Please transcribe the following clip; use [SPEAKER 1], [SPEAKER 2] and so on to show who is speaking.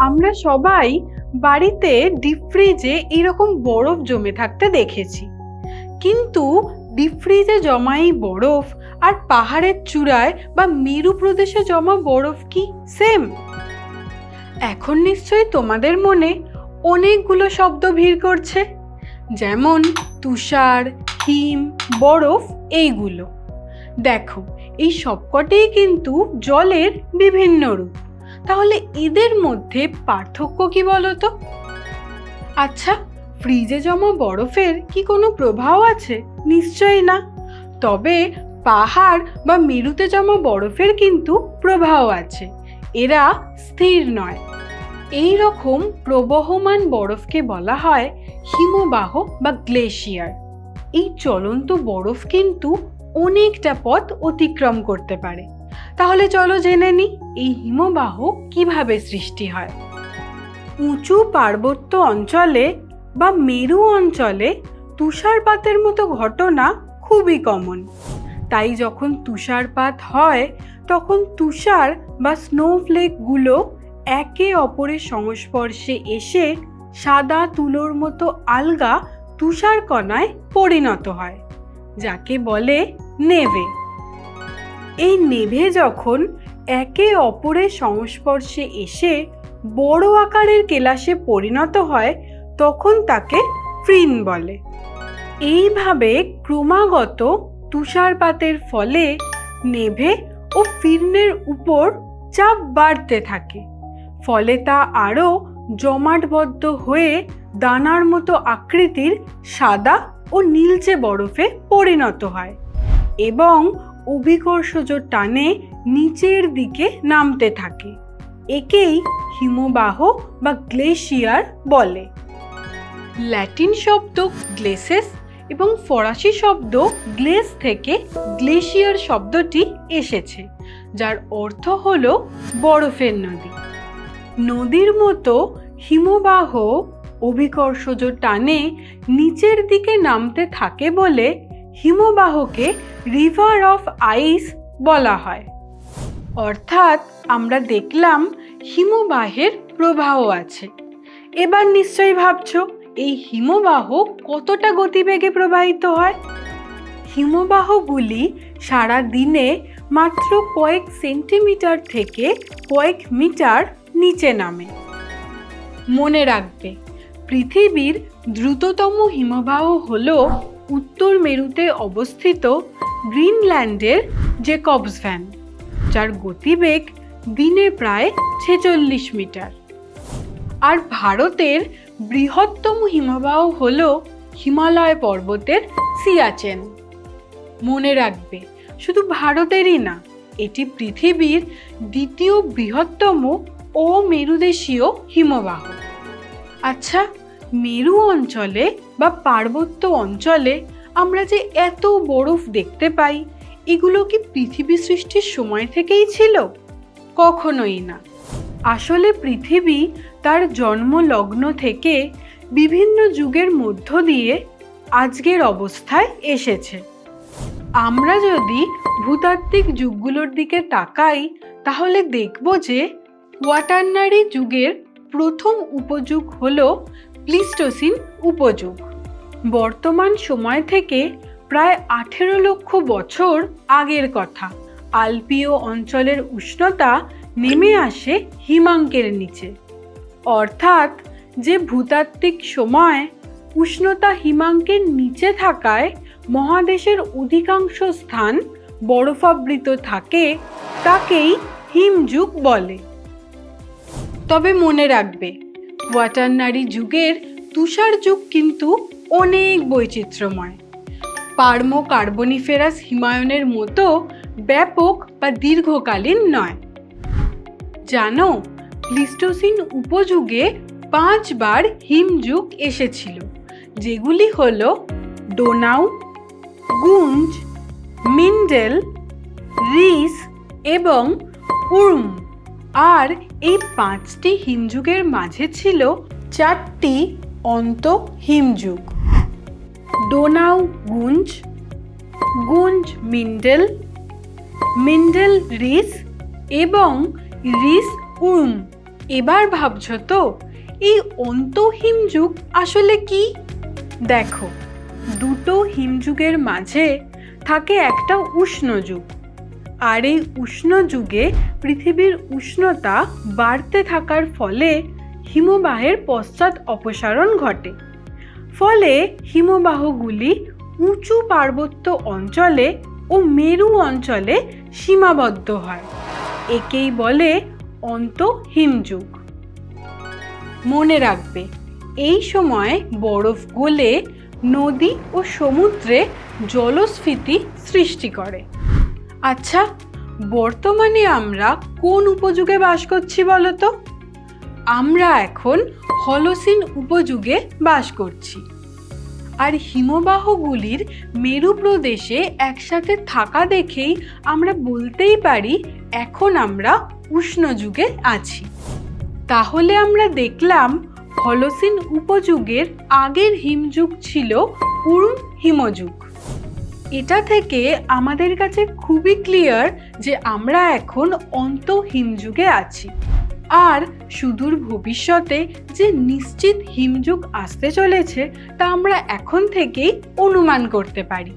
[SPEAKER 1] আমরা সবাই বাড়িতে ডিপ ফ্রিজে এরকম বরফ জমে থাকতে দেখেছি। কিন্তু ডিপ ফ্রিজে জমা এই বরফ আর পাহাড়ের চূড়ায় বা মেরু প্রদেশে জমা বরফ কি সেম এখন নিশ্চয়ই তোমাদের মনে অনেকগুলো শব্দ ভিড় করছে, যেমন তুষার, হিম, বরফ এইগুলো। দেখো, এই সবকটিই কিন্তু জলের বিভিন্ন রূপ। তাহলে এদের মধ্যে পার্থক্য কি বলো তো আচ্ছা ফ্রিজে জমা বরফের কি কোনো প্রভাব আছে? নিশ্চয়ই না। তবে পাহাড় বা মেরুতে জমা বরফের কিন্তু প্রভাব আছে। এরা স্থির নয়। এই রকম প্রবহমান বরফকে বলা হয় হিমবাহ বা গ্লেশিয়ার। এই চলন্ত বরফ কিন্তু অনেকটা পথ অতিক্রম করতে পারে। তাহলে চলো জেনে নি, এই হিমবাহ কীভাবে সৃষ্টি হয়? উঁচু পার্বত্য অঞ্চলে বা মেরু অঞ্চলে তুষারপাতের মতো ঘটনা খুবই কমন তাই যখন তুষারপাত হয়, তখন তুষার বা স্নোফ্লেকগুলো একে অপরের সংস্পর্শে এসে সাদা তুলোর মতো আলগা তুষার কণায় পরিণত হয়, যাকে বলে নেভে। এই নেভে যখন একে অপরের সংস্পর্শে এসে বড় আকারের কেলাসে পরিণত হয়, তখন তাকে ফ্রিন বলে। এইভাবে ক্রমাগত তুষারপাতের ফলে নেভে ও ফির্নের উপর চাপ বাড়তে থাকে, ফলে তা আরও জমাটবদ্ধ হয়ে দানার মতো আকৃতির সাদা ও নীলচে বরফে পরিণত হয় এবং অভিকর্ষজ টানে নিচের দিকে নামতে থাকে। একেই হিমবাহ বা গ্লেশিয়ার বলে। ল্যাটিন শব্দ গ্লেসেস এবং ফরাসি শব্দ গ্লেস থেকে গ্লেশিয়ার শব্দটি এসেছে, যার অর্থ হল বরফের নদী। নদীর মতো হিমবাহ অভিকর্ষজ টানে নিচের দিকে নামতে থাকে বলে হিমবাহকে রিভার অফ আইস বলা হয়। অর্থাৎ আমরা দেখলাম হিমবাহের প্রবাহ আছে। এবার নিশ্চয়ই ভাবছ, এই হিমবাহ কতটা গতিবেগে প্রবাহিত হয়? হিমবাহগুলি সারা দিনে মাত্র কয়েক সেন্টিমিটার থেকে কয়েক মিটার নিচে নামে। মনে রাখবে, পৃথিবীর দ্রুততম হিমবাহ হল উত্তর মেরুতে অবস্থিত গ্রিনল্যান্ডের জেকবস ভ্যান, যার গতিবেগ দিনে প্রায় ছেচল্লিশ মিটার। আর ভারতের বৃহত্তম হিমবাহ হল হিমালয় পর্বতের সিয়াচেন। মনে রাখবে, শুধু ভারতেরই না, এটি পৃথিবীর দ্বিতীয় বৃহত্তম ও মেরুদেশীয় হিমবাহ। আচ্ছা মেরু অঞ্চলে বা পার্বত্য অঞ্চলে আমরা যে এত বরফ দেখতে পাই, এগুলো কি পৃথিবী সৃষ্টির সময় থেকেই ছিল? কখনোই না। আসলে পৃথিবী তার জন্ম লগ্ন থেকে বিভিন্ন যুগের মধ্য দিয়ে আজকের অবস্থায় এসেছে। আমরা যদি ভূতাত্ত্বিক যুগগুলোর দিকে তাকাই, তাহলে দেখব যে কোয়াটার্নারি যুগের প্রথম উপযুগ হল প্লিস্টোসিন উপযুগ। বর্তমান সময় থেকে প্রায় আঠেরো লক্ষ বছর আগের কথা। আলপীয় অঞ্চলের উষ্ণতা নেমে আসে হিমাঙ্কের নিচে। অর্থাৎ যে ভূতাত্ত্বিক সময় উষ্ণতা হিমাঙ্কের নিচে থাকায় মহাদেশের অধিকাংশ স্থান বরফাবৃত থাকে তাকেই হিমযুগ বলে। তবে মনে রাখবে কোয়াটার্নারি যুগের তুষার যুগ কিন্তু অনেক বৈচিত্র্যময়। পার্মো কার্বনিফেরাস হিমায়নের মতো ব্যাপক বা দীর্ঘকালীন নয়। জানো, প্লিস্টোসিন উপযুগে পাঁচবার হিমযুগ এসেছিল, যেগুলি হল ডোনাউ, গুঞ্জ, মিন্ডেল, রিস এবং উর্ম। আর এই পাঁচটি হিমযুগের মাঝে ছিল চারটি অন্ত হিমযুগ ডোনাউ গুঞ্জ গুঞ্জ মিন্ডেল মিন্ডেল রিস এবং রিস উর্ম। এবার ভাবছ তো, এই অন্তহিমযুগ আসলে কি? দেখো, দুটো হিমযুগের মাঝে থাকে একটা উষ্ণ যুগ। আর এই উষ্ণ যুগে পৃথিবীর উষ্ণতা বাড়তে থাকার ফলে হিমবাহের পশ্চাৎ অপসারণ ঘটে। ফলে হিমবাহগুলি উঁচু পার্বত্য অঞ্চলে ও মেরু অঞ্চলে সীমাবদ্ধ হয়। একেই বলে অন্ত হিমযুগ মনে রাখবে, এই সময় বরফ গলে নদী ও সমুদ্রে জলস্ফীতি সৃষ্টি করে। আচ্ছা বর্তমানে আমরা কোন উপযুগে বাস করছি বলো তো? আমরা এখন হলসিন উপযুগে বাস করছি। আর হিমবাহগুলির মেরু প্রদেশে একসাথে থাকা দেখেই আমরা বলতেই পারি এখন আমরা উষ্ণ যুগে আছি। তাহলে আমরা দেখলাম হলসিন উপযুগের আগের হিমযুগ ছিল পুরুম হিমযুগ। এটা থেকে আমাদের কাছে খুবই ক্লিয়ার যে আমরা এখন অন্ত হিমযুগে আছি। আর সুদূর ভবিষ্যতে যে নিশ্চিত হিমযুগ আসতে চলেছে, তা আমরা এখন থেকেই অনুমান করতে পারি।